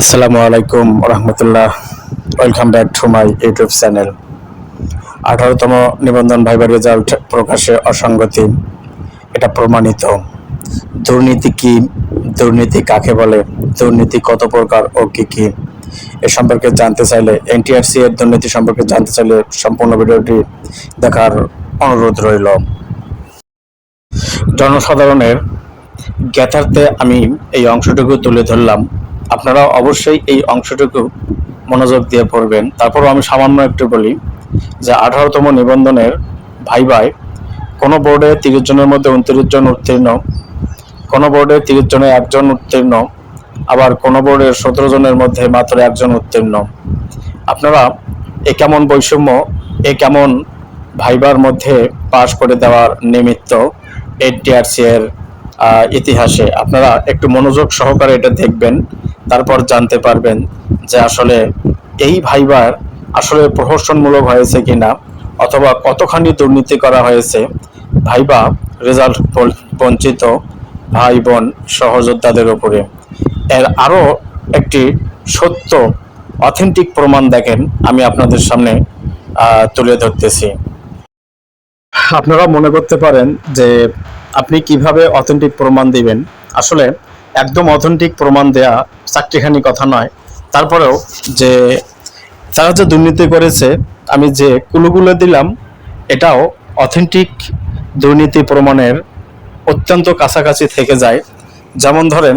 আসসালামু আলাইকুম রহমতুল্লাহ। Welcome back to my YouTube channel আঠারোতম নিবন্ধন ভাইবার রেজাল্ট প্রকাশে অসঙ্গতি এটা প্রমাণিত। দুর্নীতি কি? দুর্নীতি কাকে বলে? দুর্নীতি কত প্রকার ও কি কি? এ সম্পর্কে জানতে চাইলে এনটিআরসি এর দুর্নীতি সম্পর্কে জানতে চাইলে সম্পূর্ণ ভিডিওটি দেখার অনুরোধ রইল। জনসাধারণের জ্ঞাতার্থে আমি এই অংশটুকু তুলে ধরলাম। আপনারা অবশ্যই এই অংশটুকু মনোযোগ দিয়ে পড়বেন। তারপরও আমি সামান্য একটু বলি যে আঠারোতম নিবন্ধনের ভাই ভাই কোনো বোর্ডে তিরিশ জনের মধ্যে উনত্রিশ জন উত্তীর্ণ, কোনো বোর্ডে তিরিশ জনে একজন উত্তীর্ণ, আবার কোনো বোর্ডের সতেরো জনের মধ্যে মাত্র একজন উত্তীর্ণ। আপনারা এ কেমন বৈষম্য, এ কেমন ভাইবার মধ্যে পাশ করে দেওয়ার নিমিত্ত এর ইতিহাসে আপনারা একটু মনোযোগ সহকারে এটা দেখবেন। তারপর জানতে পারবেন যে আসলে এই ভাইবার আসলে প্রহসনমূলক হয়েছে কিনা অথবা কতখানি দুর্নীতি করা হয়েছে। ভাইবা রেজাল্ট বঞ্চিত ভাই, বোন, সহযোদ্ধাদের উপরে। এর আরও একটি সত্য অথেন্টিক প্রমাণ দেখেন, আমি আপনাদের সামনে তুলে ধরতেছি। আপনারা মনে করতে পারেন যে আপনি কীভাবে অথেন্টিক প্রমাণ দিবেন। আসলে একদম অথেন্টিক প্রমাণ দেয়া চাকরিখানি কথা নয়। তারপরেও যে তারা যে দুর্নীতি করেছে, আমি যে কুলুগুলো দিলাম, এটাও অথেন্টিক দুর্নীতি প্রমাণের অত্যন্ত কাছাকাছি থেকে যায়। যেমন ধরেন,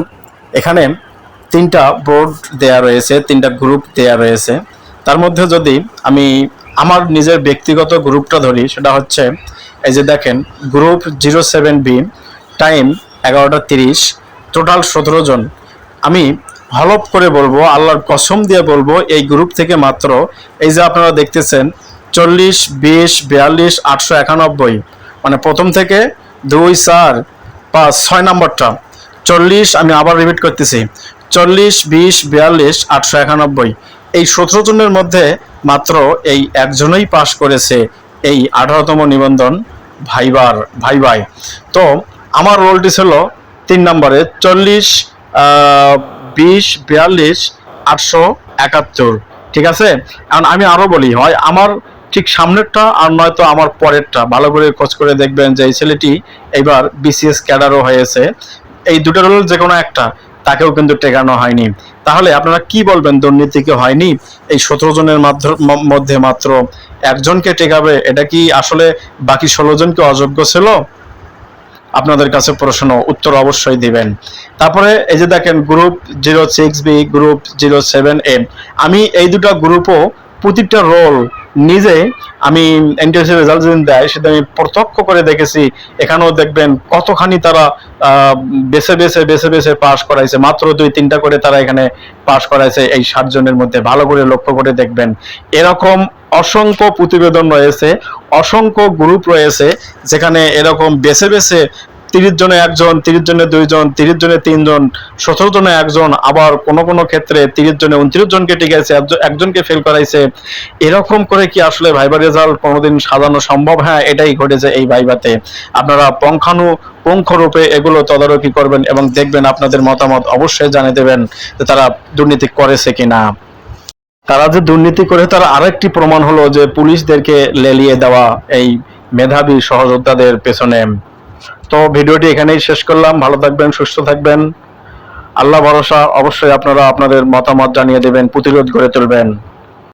এখানে তিনটা বোর্ড দেয়া রয়েছে, তিনটা গ্রুপ দেয়া রয়েছে। তার মধ্যে যদি আমি আমার নিজের ব্যক্তিগত গ্রুপটা ধরি, সেটা হচ্ছে, এই যে দেখেন group zero seven B time এগারোটা তিরিশ টোটাল সতেরো জন। আমি হলপ করে বলব, আল্লাহর কসম দিয়ে বলব, এই গ্রুপ থেকে মাত্র, এই যে আপনারা দেখতেছেন, চল্লিশ, বিশ, বিয়াল্লিশ, আটশো একানব্বই। মানে প্রথম থেকে দুই, চার, পাঁচ, ছয় নম্বরটা। চল্লিশ, আমি আবার রিপিট করতেছি। চল্লিশ, বিশ, বিয়াল্লিশ, আটশো একানব্বই। এই সতেরো জনের মধ্যে মাত্র এই একজনই পাশ করেছে এই আঠারোতম নিবন্ধন ভাইবার ভাই ভাই তো, আমার রোলটি ছিল তিন নম্বরে চল্লিশ বিশ, বিয়াল্লিশ, আটশো একাত্তর। ঠিক আছে? এখন আমি আরও বলি, হয় আমার ঠিক সামনেরটা আর নয়তো আমার পরেরটা। ভালো করে খোঁজ করে দেখবেন যে এই ছেলেটি এবার বিসিএস ক্যাডারও হয়েছে। এই দুটো রোল যে কোনো একটা, তাকেও কিন্তু টেকানো হয়নি। তাহলে আপনারা কি বলবেন? দুর্নীতি কি হয়নি? এই সতেরো জনের মধ্যে মাত্র একজনকে টেকাবে, এটা কি আসলে বাকি ষোলো জনকে অযোগ্য ছিল? আপনাদের কাছে প্রশ্ন, উত্তর অবশ্যই দিবেন। তারপরে এই যে দেখেন group zero six B group zero seven A আমি এই দুটো গ্রুপও প্রতিটা রোল নিজে আমি এনটিএসসি রেজাল্ট যেদিন দেয় সেটা আমি প্রত্যক্ষ করে দেখেছি, এখানেও দেখবেন কতখানি তারা বেছে বেছে বেছে বেছে পাশ করাইছে। মাত্র দুই, তিনটা করে তারা এখানে পাশ করাইছে এই ষাট জনের মধ্যে। ভালো করে লক্ষ্য করে দেখবেন। এরকম অসংখ্য প্রতিবেদন রয়েছে, অসংখ্য গ্রুপ রয়েছে, যেখানে এরকম বেছে বেছে তিরিশ জনে একজন, তিরিশ জনে দুইজন, তিরিশ জনে তিনজন, সতেরো জনে একজন, আবার কোনো কোনো ক্ষেত্রে তিরিশ জনে উনত্রিশ জনকে টিকাইছে একজন- একজনকে ফেল করাইছে। এরকম করে কি আসলে ভাইবা রেজাল্ট কোনোদিন সাজানো সম্ভব? হ্যাঁ এটাই ঘটেছে এই ভাইবাতে। আপনারা পঙ্খানু পঙ্খরূপে এগুলো তদারকি করবেন এবং দেখবেন আপনাদের মতামত অবশ্যই জানিয়ে দেবেন যে তারা দুর্নীতি করেছে কিনা। তারা যে দুর্নীতি করে, তার আরেকটি প্রমাণ হলো যে পুলিশদেরকে লেলিয়ে দেওয়া এই মেধাবী সহযোদ্ধাদের পেছনে। তো ভিডিওটি এখানেই শেষ করলাম। ভালো থাকবেন, সুস্থ থাকবেন। আল্লাহ ভরসা, অবশ্যই আপনারা আপনাদের মতামত জানিয়ে দেবেন, প্রতিরোধ গড়ে তুলবেন।